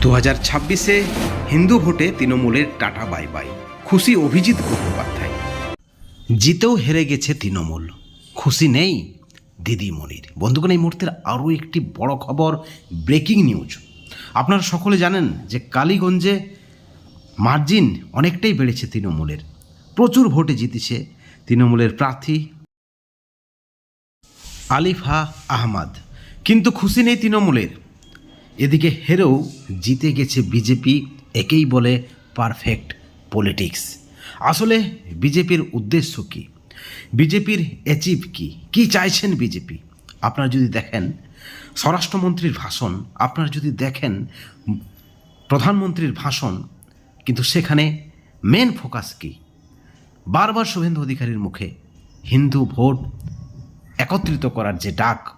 দু হাজার ছাব্বিশে হিন্দু ভোটে তৃণমূলের টাটা বাই বাই। খুশি অভিজিৎ গঙ্গোপাধ্যায় জিতেও হেরে গেছে তৃণমূল। খুশি নেই দিদিমণির বন্ধুগণ, এই মুহূর্তের আরও একটি বড় খবর, ব্রেকিং নিউজ। আপনারা সকলে জানেন যে কালীগঞ্জে মার্জিন অনেকটাই বেড়েছে তৃণমূলের। প্রচুর ভোটে জিতেছে তৃণমূলের প্রার্থী আলিফা আহমাদ। কিন্তু খুশি নেই তৃণমূলের। এদিকে হেরেও জিতে গেছে বিজেপি, একেই বলে পারফেক্ট পলিটিক্স আসলে বিজেপির উদ্দেশ্য কী? বিজেপির অ্যাচিভ কী? কী চাইছেন বিজেপি? আপনারা যদি দেখেন, স্বরাষ্ট্রমন্ত্রীর ভাষণ, আপনারা যদি দেখেন, প্রধানমন্ত্রীর ভাষণ, কিন্তু সেখানে মেন ফোকাস কী? বারবার শুভেন্দু অধিকারীর মুখে হিন্দু ভোট একত্রিত করার যে ডাক,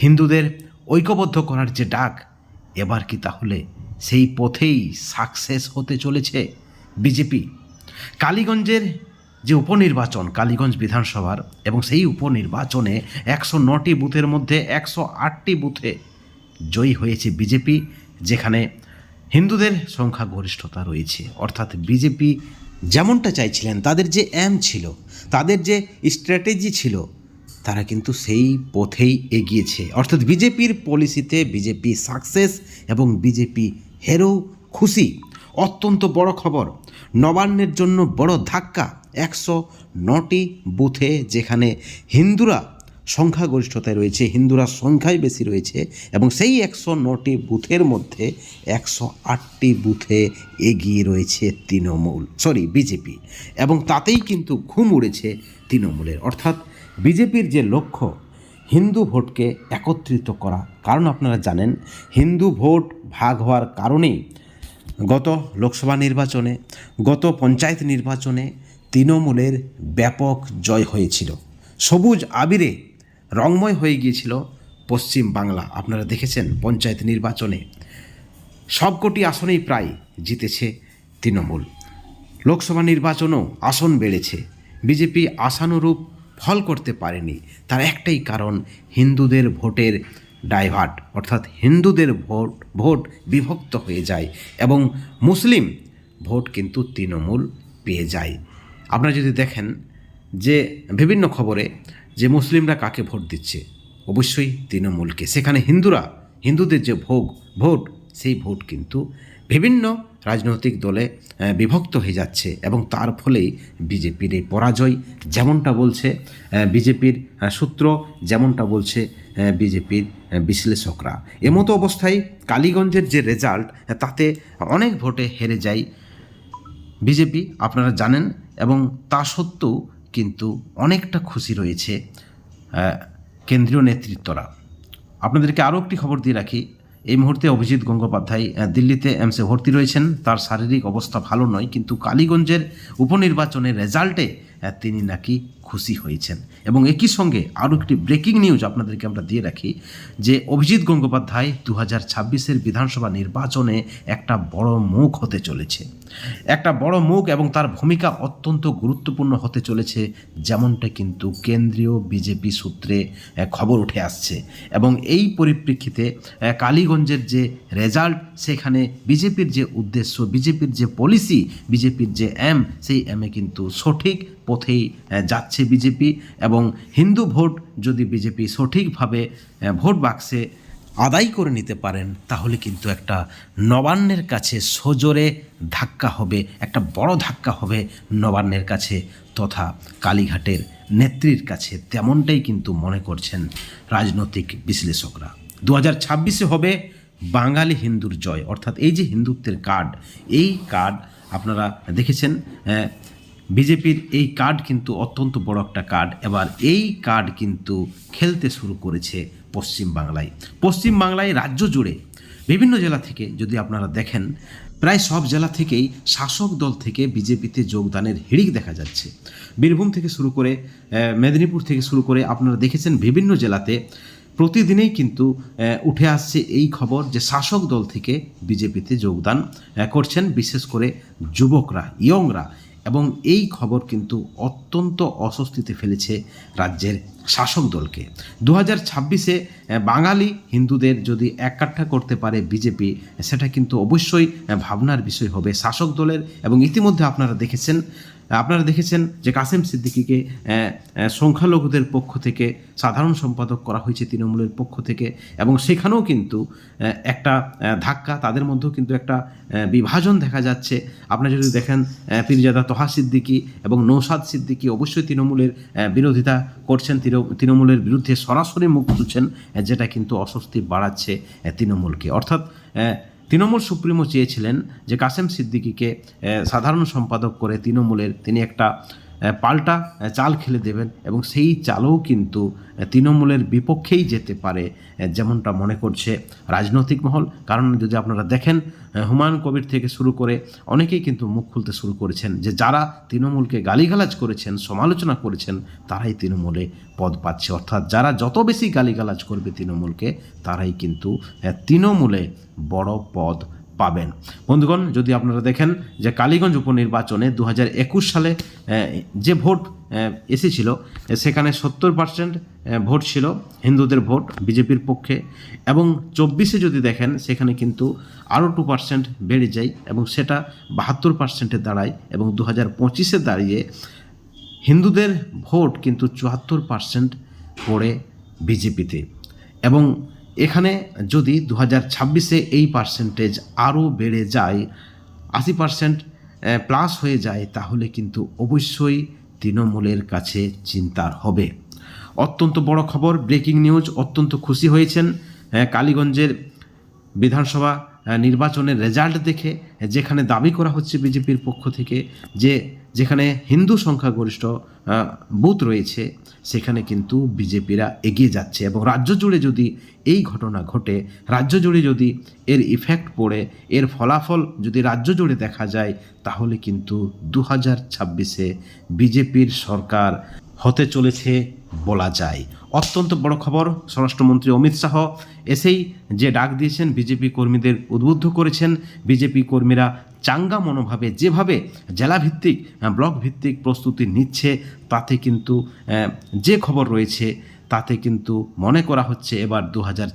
হিন্দুদের ঐক্যবদ্ধ করার যে ডাক এবার কি তাহলে সেই পথেই সাকসেস হতে চলেছে বিজেপি কালীগঞ্জের যে উপনির্বাচন, কালীগঞ্জ বিধানসভার, এবং সেই উপনির্বাচনে একশো নটি বুথের মধ্যে একশো আটটি বুথে জয়ী হয়েছে বিজেপি যেখানে হিন্দুদের সংখ্যাগরিষ্ঠতা রয়েছে। অর্থাৎ বিজেপি যেমনটা চাইছিলেন, তাদের যে অ্যাম ছিল, তাদের যে স্ট্র্যাটেজি ছিল তারা কিন্তু সেই পথেই এগিয়েছে। অর্থাৎ বিজেপির পলিসিতে বিজেপি সাকসেস এবং বিজেপি হেরো খুশি। অত্যন্ত বড় খবর, নবান্নের জন্য বড় ধাক্কা, একশো নটি বুথে যেখানে হিন্দুরা সংখ্যাগরিষ্ঠতায় রয়েছে, হিন্দুরা সংখ্যায় বেশি রয়েছে এবং সেই একশো নটি বুথের মধ্যে একশো আটটি বুথে এগিয়ে রয়েছে তৃণমূল সরি বিজেপি। এবং তাতেই কিন্তু ঘুম উড়েছে তৃণমূলের। অর্থাৎ বিজেপির যে লক্ষ্য, হিন্দু ভোটকে একত্রিত করা। কারণ আপনারা জানেন, হিন্দু ভোট ভাগ হওয়ার কারণেই গত লোকসভা নির্বাচনে, গত পঞ্চায়েত নির্বাচনে তৃণমূলের ব্যাপক জয় হয়েছিল। সবুজ আবিরে রংময় হয়ে গিয়েছিল পশ্চিম বাংলা। আপনারা দেখেছেন পঞ্চায়েত নির্বাচনে সবকটি আসনেই প্রায় জিতেছে তৃণমূল। লোকসভা নির্বাচনও আসন বেড়েছে। বিজেপি আশানুরূপ ফল করতে পারেনি। তার একটাই কারণ, হিন্দুদের ভোটের ডাইভার্ট, অর্থাৎ হিন্দুদের ভোট ভোট বিভক্ত হয়ে যায় এবং মুসলিম ভোট কিন্তু তৃণমূল পেয়ে যায়। আপনারা যদি দেখেন যে বিভিন্ন খবরে যে মুসলিমরা কাকে ভোট দিচ্ছে, অবশ্যই তৃণমূলকে। সেখানে হিন্দুরা, হিন্দুদের যে ভোগ, ভোট, সেই ভোট কিন্তু বিভিন্ন রাজনৈতিক দলে বিভক্ত হয়ে যাচ্ছে এবং তার ফলেই বিজেপির এই পরাজয় যেমনটা বলছে বিজেপির সূত্র যেমনটা বলছে বিজেপির বিশ্লেষকরা। এমতো অবস্থায় কালীগঞ্জের যে রেজাল্ট তাতে অনেক ভোটে হেরে যায় বিজেপি, আপনারা জানেন, এবং তা সত্ত্বেও কিন্তু অনেকটা খুশি রয়েছে কেন্দ্রীয় নেতৃত্বরা। আপনাদেরকে আরও একটি খবর দিয়ে রাখি এই মুহূর্তে অভিজিৎ গঙ্গোপাধ্যায় দিল্লিতে এমসে ভর্তি রয়েছেন। তার শারীরিক অবস্থা ভালো নয়, কিন্তু কালীগঞ্জের উপনির্বাচনের রেজাল্টে তিনি নাকি খুশি হয়েছেন। এবং একই সঙ্গে আরও একটি ব্রেকিং নিউজ আপনাদেরকে আমরা দিয়ে রাখি, যে অভিজিৎ গঙ্গোপাধ্যায় দু হাজার ছাব্বিশের বিধানসভা নির্বাচনে একটা বড় মুখ হতে চলেছে। একটা বড় মুখ এবং তার ভূমিকা অত্যন্ত গুরুত্বপূর্ণ হতে চলেছে, যেমনটা কিন্তু কেন্দ্রীয় বিজেপি সূত্রে খবর উঠে আসছে। এবং এই পরিপ্রেক্ষিতে কালীগঞ্জের যে রেজাল্ট সেখানে বিজেপির যে উদ্দেশ্য, বিজেপির যে পলিসি বিজেপির যে এম সেই এমে কিন্তু সঠিক পথেই যাচ্ছে বিজেপি এবং হিন্দু ভোট যদি বিজেপি সঠিকভাবে ভোট বাক্সে আদায় করে নিতে পারেন, তাহলে কিন্তু একটা নবান্নের কাছে সজোরে ধাক্কা হবে, একটা বড় ধাক্কা হবে নবান্নের কাছে তথা কালীঘাটের নেত্রীর কাছে। তেমনটাই কিন্তু মনে করছেন রাজনৈতিক বিশ্লেষকরা। দু হাজার ছাব্বিশে হবে বাঙালি হিন্দুর জয়, অর্থাৎ এই যে হিন্দুত্বের কার্ড এই কার্ড আপনারা দেখেছেন বিজেপির এই কার্ড কিন্তু অত্যন্ত বড় একটা কার্ড এবার এই কার্ড কিন্তু খেলতে শুরু করেছে পশ্চিম বাংলায়। পশ্চিম বাংলায় রাজ্য জুড়ে বিভিন্ন জেলা থেকে যদি আপনারা দেখেন, প্রায় সব জেলা থেকেই শাসক দল থেকে বিজেপিতে যোগদানের হিড়িক দেখা যাচ্ছে। বীরভূম থেকে শুরু করে মেদিনীপুর থেকে শুরু করে আপনারা দেখেছেন বিভিন্ন জেলাতে প্রতিদিনেই কিন্তু উঠে আসছে এই খবর যে শাসক দল থেকে বিজেপিতে যোগদান করছেন বিশেষ করে যুবকরা, ইয়ংরা। এবং এই খবর কিন্তু অত্যন্ত অস্বস্তিতে ফেলেছে রাজ্যের শাসক দলকে। দু হাজার ছাব্বিশে বাঙালি হিন্দুদের যদি একাঠা করতে পারে বিজেপি সেটা কিন্তু অবশ্যই ভাবনার বিষয় হবে শাসক দলের এবং ইতিমধ্যে আপনারা দেখেছেন আপনারা দেখেছেন যে কাসেম সিদ্দিকিকে সংখ্যালঘুদের পক্ষ থেকে সাধারণ সম্পাদক করা হয়েছে তৃণমূলের পক্ষ থেকে এবং সেখানেও কিন্তু একটা ধাক্কা তাদের মধ্যেও কিন্তু একটা বিভাজন দেখা যাচ্ছে। আপনারা যদি দেখেন পীরজাদা তহা সিদ্দিকি এবং নৌসাদ সিদ্দিকি অবশ্যই তৃণমূলের বিরোধিতা করছেন তৃণমূলের বিরুদ্ধে সরাসরি মুখ খুলছেন আহ, যেটা কিন্তু অস্বস্তি বাড়াচ্ছে তৃণমূলকে। অর্থাৎ তৃণমূল সুপ্রিমো চেয়েছিলেন যে কাসেম সিদ্দিকিকে সাধারণ সম্পাদক করে তৃণমূলের তিনি একটা পাল্টা চাল খেলে দেবেন এবং সেই চালও কিন্তু তৃণমূলের বিপক্ষেই যেতে পারে যেমনটা মনে করছে রাজনৈতিক মহল। কারণ যদি আপনারা দেখেন হুমায়ুন কবির থেকে শুরু করে অনেকেই কিন্তু মুখ খুলতে শুরু করেছেন যে যারা তৃণমূলকে গালিগালাজ করেছেন, সমালোচনা করেছেন, তারাই তৃণমূলে পদ পাচ্ছে। অর্থাৎ যারা যত বেশি গালিগালাজ করবে তৃণমূলকে, তারাই কিন্তু তৃণমূলে বড় পদ পাবেন। বন্ধুগণ, যদি আপনারা দেখেন যে কালীগঞ্জ উপনির্বাচনে দু সালে যে ভোট এসেছিল সেখানে সত্তর পার্সেন্ট ভোট ছিল, হিন্দুদের ভোট, বিজেপির পক্ষে। এবং চব্বিশে যদি দেখেন, সেখানে কিন্তু আরও টু পার্সেন্ট বেড়ে যায় এবং সেটা বাহাত্তর পার্সেন্টে দাঁড়ায় এবং দু হাজার পঁচিশে দাঁড়িয়ে হিন্দুদের ভোট কিন্তু চুয়াত্তর পার্সেন্ট পড়ে বিজেপিতে। এবং এখানে যদি দু হাজার ছাব্বিশে এই পার্সেন্টেজ আরও বেড়ে যায়, আশি পার্সেন্ট প্লাস হয়ে যায়, তাহলে কিন্তু অবশ্যই তৃণমূলের কাছে চিন্তার হবে। অত্যন্ত বড় খবর ব্রেকিং নিউজ অত্যন্ত খুশি হয়েছেন কালীগঞ্জের বিধানসভা নির্বাচনের রেজাল্ট দেখে যেখানে দাবি করা হচ্ছে বিজেপির পক্ষ থেকে যে যেখানে হিন্দু সংখ্যাগরিষ্ঠ বুথ রয়েছে, সেখানে কিন্তু বিজেপিরা এগিয়ে যাচ্ছে এবং রাজ্য জুড়ে যদি এই ঘটনা ঘটে, রাজ্য জুড়ে যদি এর ইফেক্ট পড়ে, এর ফলাফল যদি রাজ্য জুড়ে দেখা যায়, তাহলে কিন্তু দু হাজার ছাব্বিশে বিজেপির সরকার হতে চলেছে বলা যায়। অত্যন্ত বড় খবর, স্বরাষ্ট্রমন্ত্রী অমিত শাহ এসেই যে ডাক দিয়েছেন, বিজেপি কর্মীদের উদ্বুদ্ধ করেছেন। বিজেপি কর্মীরা চাঙ্গা মনোভাবে যেভাবে জেলাভিত্তিক ব্লক ভিত্তিক প্রস্তুতি নিচ্ছে, তাতে কিন্তু যে খবর রয়েছে, তাতে কিন্তু মনে করা হচ্ছে এবার দু হাজার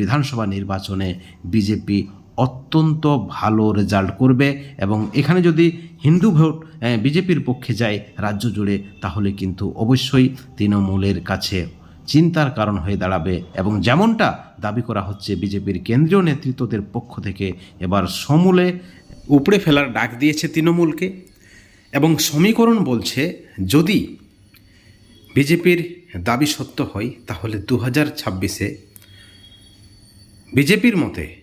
বিধানসভা নির্বাচনে বিজেপি অত্যন্ত ভালো রেজাল্ট করবে এবং এখানে যদি হিন্দু ভোট বিজেপির পক্ষে যায় রাজ্য জুড়ে, তাহলে কিন্তু অবশ্যই তৃণমূলের কাছে চিন্তার কারণ হয়ে দাঁড়াবে এবং যেমনটা দাবি করা হচ্ছে বিজেপির কেন্দ্রীয় নেতৃত্বদের পক্ষ থেকে, এবার সমূলে উপড়ে ফেলার ডাক দিয়েছে তৃণমূলকে এবং সমীকরণ বলছে, যদি বিজেপির দাবি সত্য হয়, তাহলে দু হাজার ছাব্বিশে বিজেপির মতে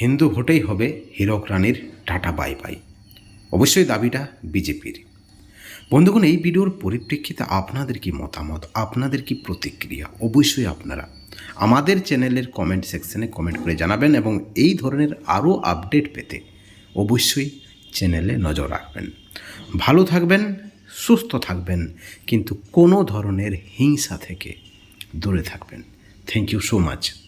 হিন্দু ভোটেই হবে হীরক রানীর টাটা বাই বাই। অবশ্যই দাবিটা বিজেপির। বন্ধুগণ, এই ভিডিওর পরিপ্রেক্ষিতে আপনাদের কি মতামত? আপনাদের কি প্রতিক্রিয়া? অবশ্যই আপনারা আমাদের চ্যানেলের কমেন্ট সেকশনে কমেন্ট করে জানাবেন এবং এই ধরনের আরও আপডেট পেতে অবশ্যই চ্যানেলে নজর রাখবেন। ভালো থাকবেন, সুস্থ থাকবেন, কিন্তু কোনো ধরনের হিংসা থেকে দূরে থাকবেন। Thank you so much